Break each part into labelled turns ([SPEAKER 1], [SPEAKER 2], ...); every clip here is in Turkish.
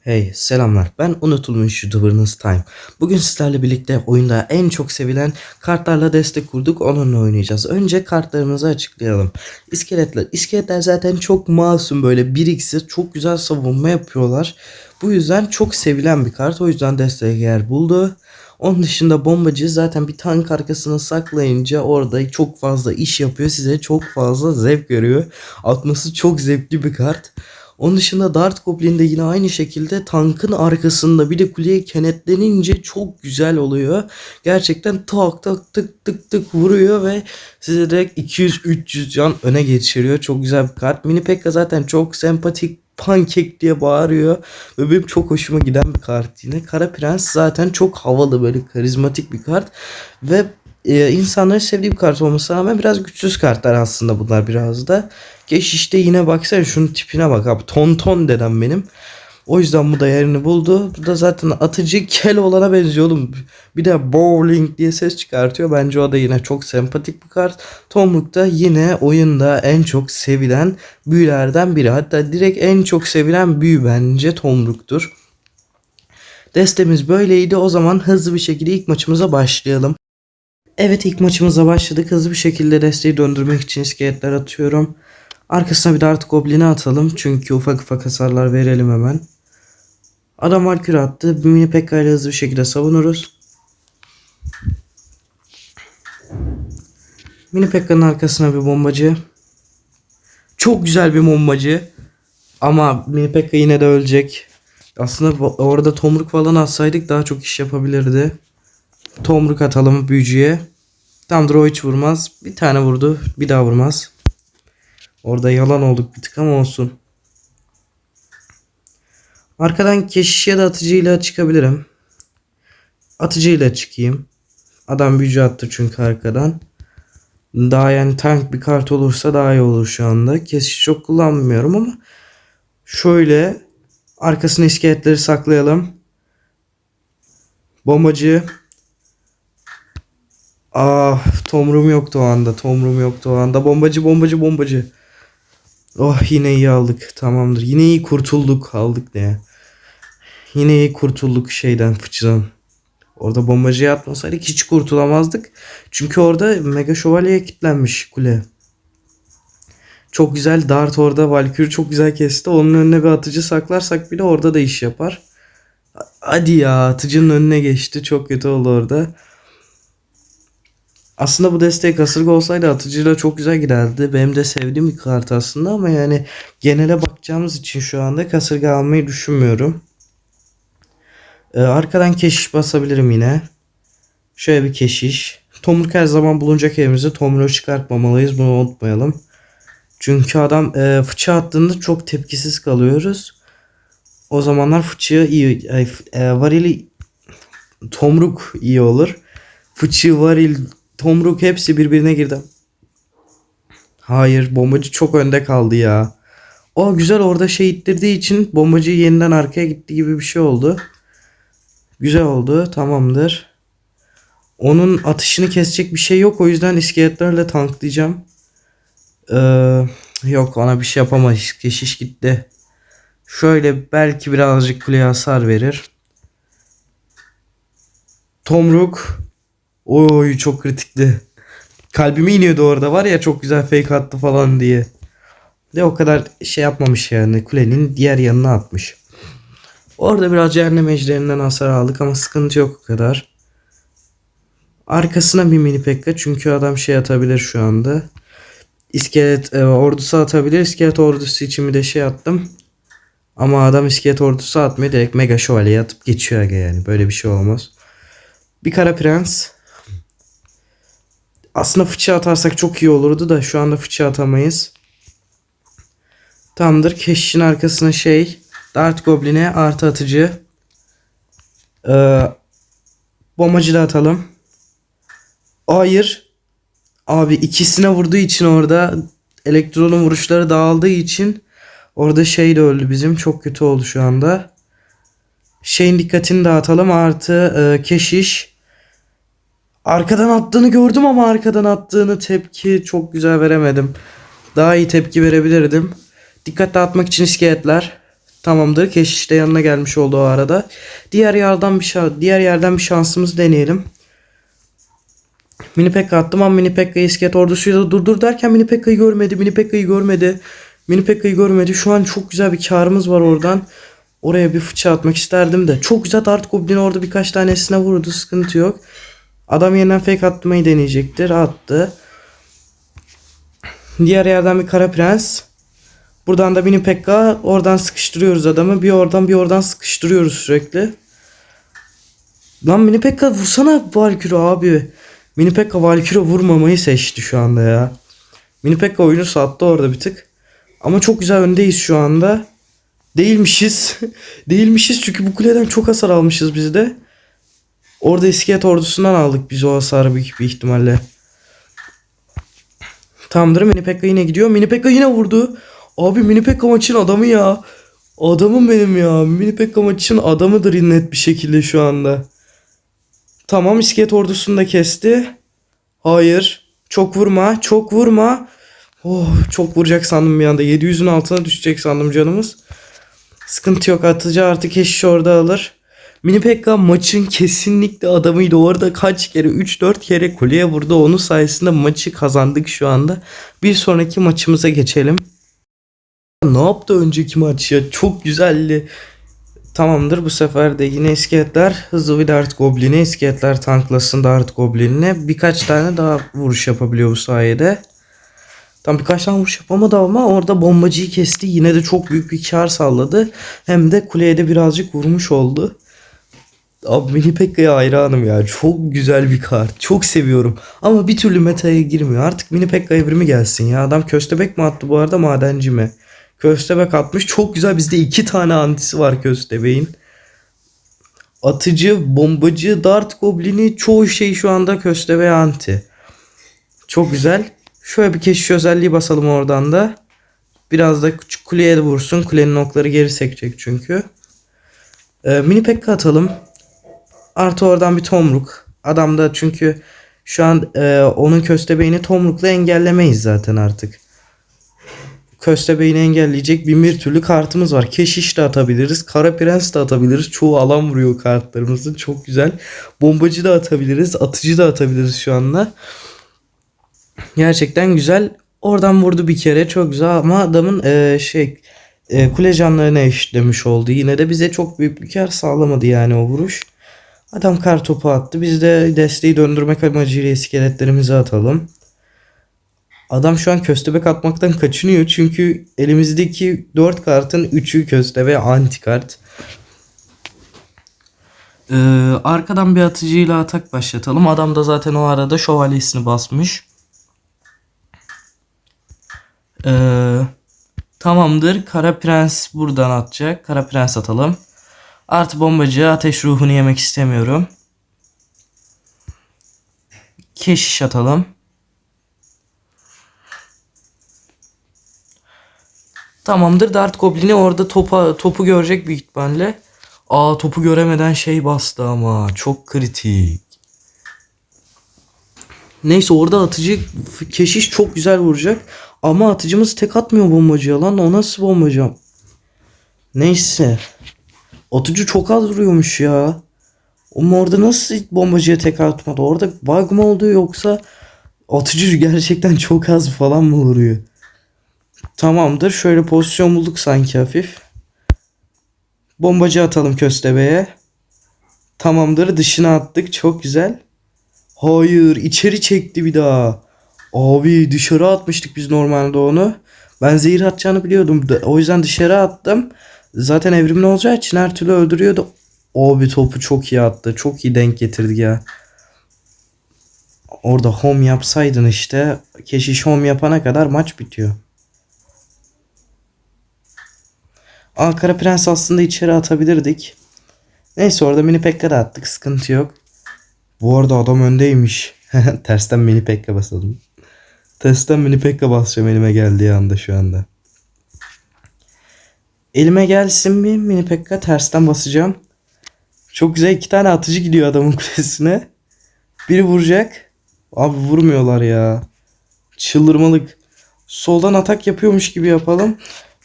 [SPEAKER 1] Hey selamlar ben unutulmuş youtuberınız Time. Bugün sizlerle birlikte oyunda en çok sevilen kartlarla destek kurduk onunla oynayacağız. Önce kartlarımızı açıklayalım. İskeletler. İskeletler zaten çok masum böyle biriksiz çok güzel savunma yapıyorlar. Bu yüzden çok sevilen bir kart o yüzden destek yer buldu. Onun dışında bombacı zaten bir tank arkasına saklayınca orada çok fazla iş yapıyor. Size çok fazla zevk veriyor. Atması çok zevkli bir kart. Onun dışında Dart Goblin de yine aynı şekilde tankın arkasında bir de kuleye kenetlenince çok güzel oluyor. Gerçekten tak tak tık tık tık vuruyor ve size direkt 200-300 can öne geçiriyor. Çok güzel bir kart. Mini Pekka zaten çok sempatik pankek diye bağırıyor. Ve benim çok hoşuma giden bir kart yine. Kara Prens zaten çok havalı böyle karizmatik bir kart. Ve e, insanların sevdiği bir kart olmasına rağmen biraz güçsüz kartlar aslında bunlar biraz da. Geçişte yine baksana şunun tipine bak abi. Tonton dedem benim. O yüzden bu da yerini buldu. Bu da zaten atıcı kel olana benziyor oğlum. Bir de bowling diye ses çıkartıyor. Bence o da yine çok sempatik bir kart. Tomruk da yine oyunda en çok sevilen büyülerden biri. Hatta direkt en çok sevilen büyü bence Tomruk'tur. Destemiz böyleydi. O zaman hızlı bir şekilde ilk maçımıza başlayalım. Evet ilk maçımıza başladık. Hızlı bir şekilde desteği döndürmek için iskeletler atıyorum. Arkasına bir de artık goblini atalım. Çünkü ufak ufak hasarlar verelim hemen. Adam Valkyrie attı. Bir mini Pekka ile hızlı bir şekilde savunuruz. Mini Pekka'nın arkasına bir bombacı. Çok güzel bir bombacı. Ama Mini Pekka yine de ölecek. Aslında orada tomruk falan atsaydık daha çok iş yapabilirdi. Tomruk atalım büyücüye. Tamamdır o hiç vurmaz. Bir tane vurdu. Bir daha vurmaz. Orada yalan olduk bir tık ama olsun. Arkadan keşiş ya da atıcıyla çıkabilirim. Atıcıyla çıkayım. Adam büyücü attı çünkü arkadan. Daha yani tank bir kart olursa daha iyi olur şu anda. Keşiş çok kullanmıyorum ama şöyle arkasına iskeletleri saklayalım. Bombacı Ah tomrum yoktu o anda. Tomrum yoktu o anda. Bombacı bombacı bombacı. Oh yine iyi aldık. Tamamdır. Yine iyi kurtulduk. Aldık ne? Yine iyi kurtulduk şeyden fıçıdan. Orada bombacıya atmasaydık hiç kurtulamazdık. Çünkü orada Mega Şövalye'ye kilitlenmiş kule. Çok güzel dart orada Valkyrie çok güzel kesti. Onun önüne bir atıcı saklarsak bile orada da iş yapar. Hadi ya atıcının önüne geçti. Çok kötü oldu orada. Aslında bu destek kasırga olsaydı atıcıyla çok güzel giderdi. Benim de sevdiğim bir kart aslında ama yani genele bakacağımız için şu anda kasırga almayı düşünmüyorum. Ee, arkadan keşiş basabilirim yine. Şöyle bir keşiş. Tomruk her zaman bulunacak evimizi. Tomruk'u çıkartmamalıyız. Bunu unutmayalım. Çünkü adam e, fıçı attığında çok tepkisiz kalıyoruz. O zamanlar fıçıya iyi, e, varili tomruk iyi olur. Fıçı, varil, tomruk hepsi birbirine girdi. Hayır bombacı çok önde kaldı ya. O güzel orada şey ittirdiği için bombacı yeniden arkaya gitti gibi bir şey oldu. Güzel oldu tamamdır. Onun atışını kesecek bir şey yok o yüzden iskeletlerle tanklayacağım. Ee, yok ona bir şey yapamayız. Keşiş gitti. Şöyle belki birazcık kuleye hasar verir. Tomruk. Oy çok kritikti. Kalbime iniyordu orada var ya çok güzel fake attı falan diye. De o kadar şey yapmamış yani kulenin diğer yanına atmış. Orada biraz cehennem ejderinden hasar aldık ama sıkıntı yok o kadar. Arkasına bir mini pekka çünkü adam şey atabilir şu anda. İskelet e, ordusu atabilir. İskelet ordusu için bir de şey attım. Ama adam iskelet ordusu atmıyor. Direkt mega şövalye atıp geçiyor yani. Böyle bir şey olmaz. Bir kara prens. Aslında fıçı atarsak çok iyi olurdu da şu anda fıçı atamayız. Tamamdır. Keşişin arkasına şey. Dart Goblin'e artı atıcı. Ee, bombacı da atalım. Hayır. Abi ikisine vurduğu için orada elektronun vuruşları dağıldığı için orada şey de öldü bizim. Çok kötü oldu şu anda. Şeyin dikkatini dağıtalım. Artı e, keşiş. Arkadan attığını gördüm ama arkadan attığını tepki çok güzel veremedim. Daha iyi tepki verebilirdim. Dikkat dağıtmak için iskeletler. Tamamdır. Keşiş de yanına gelmiş oldu o arada. Diğer yerden bir diğer yerden bir şansımız deneyelim. Mini Pekka attım ama Mini Pekka'yı iskelet ordusuyla durdur derken Mini Pekka'yı görmedi. Mini Pekka'yı görmedi. Mini Pekka'yı görmedi. Şu an çok güzel bir karımız var oradan. Oraya bir fıça atmak isterdim de. Çok güzel Dart Goblin orada birkaç tanesine vurdu. Sıkıntı yok. Adam yeniden fake atmayı deneyecektir. Attı. Diğer yerden bir Kara Prens. Buradan da Mini Pekka. Oradan sıkıştırıyoruz adamı. Bir oradan bir oradan sıkıştırıyoruz sürekli. Lan Mini Pekka vursana Valkyrie abi. Mini Pekka Valkyrie vurmamayı seçti şu anda ya. Mini Pekka oyunu sattı orada bir tık. Ama çok güzel öndeyiz şu anda. Değilmişiz. Değilmişiz çünkü bu kuleden çok hasar almışız biz de. Orada iskelet ordusundan aldık biz o hasarı büyük bir ihtimalle. Tamamdır Mini Pekka yine gidiyor. Mini Pekka yine vurdu. Abi Mini Pekka maçın adamı ya. Adamım benim ya. Mini Pekka maçın adamıdır net bir şekilde şu anda. Tamam iskelet ordusunu da kesti. Hayır. Çok vurma. Çok vurma. Oh çok vuracak sandım bir anda. 700'ün altına düşecek sandım canımız. Sıkıntı yok. Atıcı artık eşiş orada alır. Mini Pekka maçın kesinlikle adamıydı. Orada kaç kere 3-4 kere kuleye vurdu. Onun sayesinde maçı kazandık şu anda. Bir sonraki maçımıza geçelim. Ne yaptı önceki maç ya? Çok güzeldi. Tamamdır bu sefer de yine iskeletler hızlı bir Dart Goblin'e iskeletler tanklasın Dart Goblin'ine birkaç tane daha vuruş yapabiliyor bu sayede. Tam birkaç tane vuruş yapamadı ama orada bombacıyı kesti. Yine de çok büyük bir kar sağladı. Hem de kuleye de birazcık vurmuş oldu. Abi Mini Pekka'ya hayranım ya. Çok güzel bir kart. Çok seviyorum. Ama bir türlü metaya girmiyor. Artık Mini Pekka evrimi gelsin ya. Adam köstebek mi attı bu arada madenci mi? Köstebek atmış. Çok güzel. Bizde iki tane antisi var köstebeğin. Atıcı, bombacı, dart goblini çoğu şey şu anda köstebeğe anti. Çok güzel. Şöyle bir keşiş özelliği basalım oradan da. Biraz da küçük kuleye vursun. Kulenin okları geri sekecek çünkü. Ee, mini pekka atalım. Artı oradan bir tomruk. Adam da çünkü şu an e, onun köstebeğini tomrukla engellemeyiz zaten artık. Köstebeğini engelleyecek bin bir türlü kartımız var. Keşiş de atabiliriz. Kara Prens de atabiliriz. Çoğu alan vuruyor kartlarımızın. Çok güzel. Bombacı da atabiliriz. Atıcı da atabiliriz şu anda. Gerçekten güzel. Oradan vurdu bir kere. Çok güzel ama adamın e, şey e, kule canlarına eşitlemiş oldu. Yine de bize çok büyük bir kar sağlamadı yani o vuruş. Adam kar topu attı. Biz de desteği döndürmek amacıyla iskeletlerimizi atalım. Adam şu an köstebek atmaktan kaçınıyor. Çünkü elimizdeki 4 kartın 3'ü köstebe anti kart. Ee, arkadan bir atıcıyla atak başlatalım. Adam da zaten o arada şövalyesini basmış. Ee, tamamdır. Kara Prens buradan atacak. Kara Prens atalım. Artı bombacı ateş ruhunu yemek istemiyorum. Keşiş atalım. Tamamdır. Dart Goblin'i orada topa, topu görecek büyük ihtimalle. Aa topu göremeden şey bastı ama. Çok kritik. Neyse orada atıcı keşiş çok güzel vuracak. Ama atıcımız tek atmıyor bombacıya lan. O nasıl bombacı? Neyse. Atıcı çok az vuruyormuş ya. Ama orada nasıl bombacıya tek atmadı? Orada bug mı oldu yoksa atıcı gerçekten çok az falan mı vuruyor? Tamamdır. Şöyle pozisyon bulduk sanki hafif. Bombacı atalım köstebeğe. Tamamdır. Dışına attık. Çok güzel. Hayır. içeri çekti bir daha. Abi dışarı atmıştık biz normalde onu. Ben zehir atacağını biliyordum. O yüzden dışarı attım. Zaten evrimli olacağı için her türlü öldürüyordu. Abi topu çok iyi attı. Çok iyi denk getirdi ya. Orada home yapsaydın işte. Keşiş home yapana kadar maç bitiyor. Ankara Prens aslında içeri atabilirdik. Neyse orada mini pekka da attık. Sıkıntı yok. Bu arada adam öndeymiş. Tersten mini pekka basalım. Tersten mini pekka basacağım elime geldiği anda şu anda. Elime gelsin mi mini pekka tersten basacağım. Çok güzel iki tane atıcı gidiyor adamın kulesine. Biri vuracak. Abi vurmuyorlar ya. Çıldırmalık. Soldan atak yapıyormuş gibi yapalım.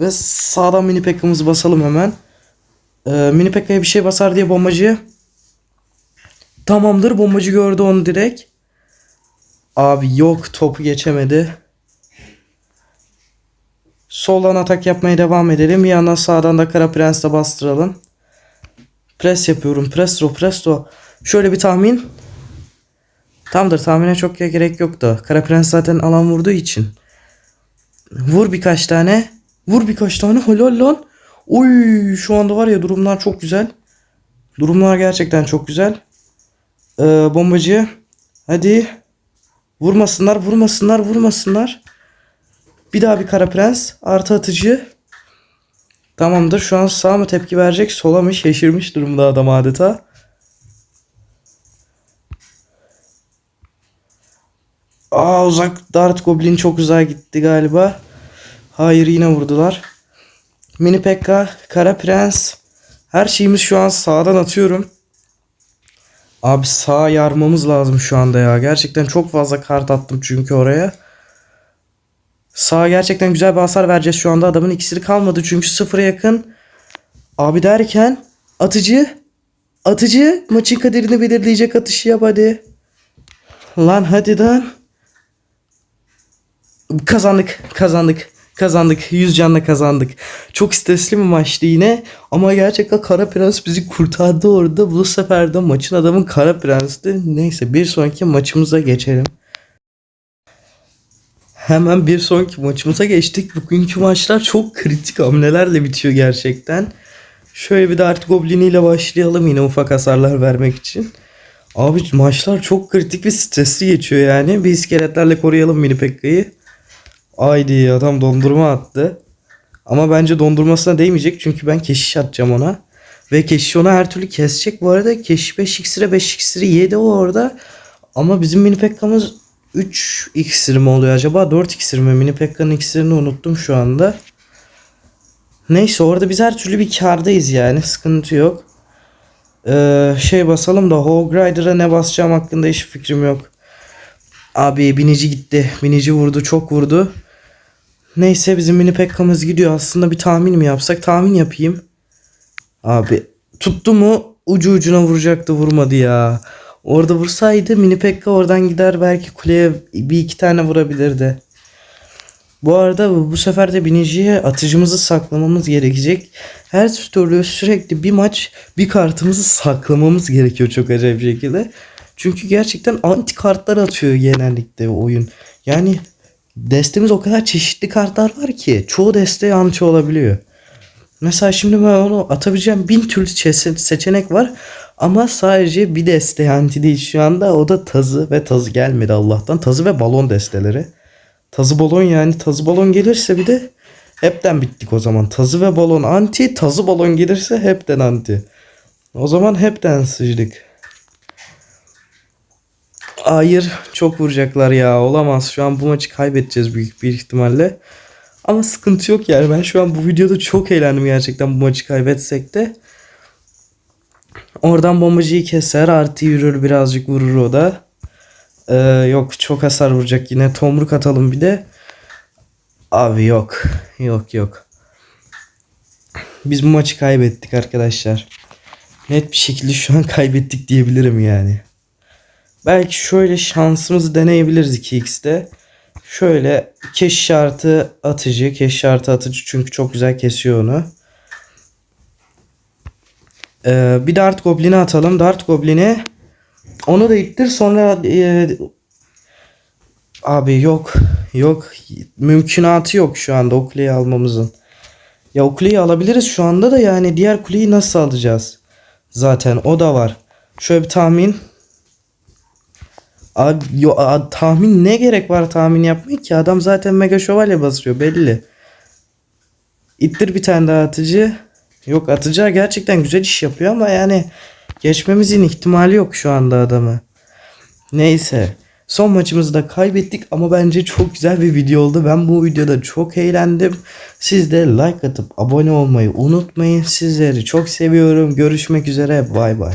[SPEAKER 1] Ve sağdan mini pekka'mızı basalım hemen. Ee, mini pekka'ya bir şey basar diye bombacı. Tamamdır bombacı gördü onu direkt. Abi yok topu geçemedi. Soldan atak yapmaya devam edelim. Bir yandan sağdan da Kara Prens'le bastıralım. Pres yapıyorum. Presto presto. Şöyle bir tahmin. Tamdır tahmine çok gerek yoktu. Kara Prens zaten alan vurduğu için. Vur birkaç tane. Vur birkaç tane. Helal lan. Oy şu anda var ya durumlar çok güzel. Durumlar gerçekten çok güzel. Ee, bombacı. Hadi. Vurmasınlar, vurmasınlar, vurmasınlar. Bir daha bir kara prens. Artı atıcı. Tamamdır. Şu an sağ mı tepki verecek? Sola mı? Şaşırmış durumda adam adeta. Aa uzak Dart Goblin çok uzağa gitti galiba. Hayır yine vurdular. Mini Pekka, Kara Prens. Her şeyimiz şu an sağdan atıyorum. Abi sağ yarmamız lazım şu anda ya. Gerçekten çok fazla kart attım çünkü oraya. Sağ gerçekten güzel bir hasar vereceğiz şu anda. Adamın ikisini kalmadı çünkü sıfıra yakın. Abi derken atıcı atıcı maçın kaderini belirleyecek atışı yap hadi. Lan hadi lan. Kazandık kazandık. Kazandık. 100 canla kazandık. Çok stresli bir maçtı yine. Ama gerçekten Kara Prens bizi kurtardı orada. Bu sefer de maçın adamın Kara Prens'ti. Neyse bir sonraki maçımıza geçelim. Hemen bir sonraki maçımıza geçtik. Bugünkü maçlar çok kritik hamlelerle bitiyor gerçekten. Şöyle bir de Art Goblin ile başlayalım yine ufak hasarlar vermek için. Abi maçlar çok kritik ve stresli geçiyor yani. Bir iskeletlerle koruyalım Mini Pekka'yı. Haydi adam dondurma attı. Ama bence dondurmasına değmeyecek çünkü ben keşiş atacağım ona. Ve keşiş ona her türlü kesecek. Bu arada keşiş 5 iksire 5 iksiri yedi o orada. Ama bizim mini pekka'mız 3 iksir mi oluyor acaba? 4 iksir mi? Mini pekka'nın iksirini unuttum şu anda. Neyse orada biz her türlü bir kardayız yani. Sıkıntı yok. Ee, şey basalım da Hog Rider'a ne basacağım hakkında hiç fikrim yok. Abi binici gitti. Binici vurdu çok vurdu. Neyse bizim mini pekka'mız gidiyor. Aslında bir tahmin mi yapsak? Tahmin yapayım. Abi tuttu mu ucu ucuna vuracaktı vurmadı ya. Orada vursaydı mini pekka oradan gider belki kuleye bir iki tane vurabilirdi. Bu arada bu sefer de biniciye atıcımızı saklamamız gerekecek. Her türlü sürekli bir maç bir kartımızı saklamamız gerekiyor çok acayip şekilde. Çünkü gerçekten anti kartlar atıyor genellikle oyun. Yani destemiz o kadar çeşitli kartlar var ki çoğu deste anti olabiliyor. Mesela şimdi ben onu atabileceğim bin türlü çe- seçenek var. Ama sadece bir deste anti değil şu anda. O da tazı ve tazı gelmedi Allah'tan. Tazı ve balon desteleri. Tazı balon yani tazı balon gelirse bir de hepten bittik o zaman. Tazı ve balon anti, tazı balon gelirse hepten anti. O zaman hepten sıçtık. Hayır çok vuracaklar ya olamaz şu an bu maçı kaybedeceğiz büyük bir ihtimalle. Ama sıkıntı yok yani ben şu an bu videoda çok eğlendim gerçekten bu maçı kaybetsek de. Oradan bombacıyı keser artı yürür birazcık vurur o da. Ee, yok çok hasar vuracak yine tomruk atalım bir de. Abi yok yok yok. Biz bu maçı kaybettik arkadaşlar. Net bir şekilde şu an kaybettik diyebilirim yani. Belki şöyle şansımızı deneyebiliriz 2x'te. Şöyle keş şartı atıcı. Keş şartı atıcı çünkü çok güzel kesiyor onu. Ee, bir Dart Goblin'i atalım. Dart Goblin'i onu da ittir sonra e, abi yok yok mümkünatı yok şu anda o kuleyi almamızın. Ya o kuleyi alabiliriz şu anda da yani diğer kuleyi nasıl alacağız? Zaten o da var. Şöyle bir tahmin. Abi yo, a- tahmin ne gerek var tahmin yapmaya ki? Adam zaten mega şövalye basıyor belli. İttir bir tane daha atıcı. Yok atıcı gerçekten güzel iş yapıyor ama yani geçmemizin ihtimali yok şu anda adamı. Neyse. Son maçımızı da kaybettik ama bence çok güzel bir video oldu. Ben bu videoda çok eğlendim. Siz de like atıp abone olmayı unutmayın. Sizleri çok seviyorum. Görüşmek üzere. Bay bay.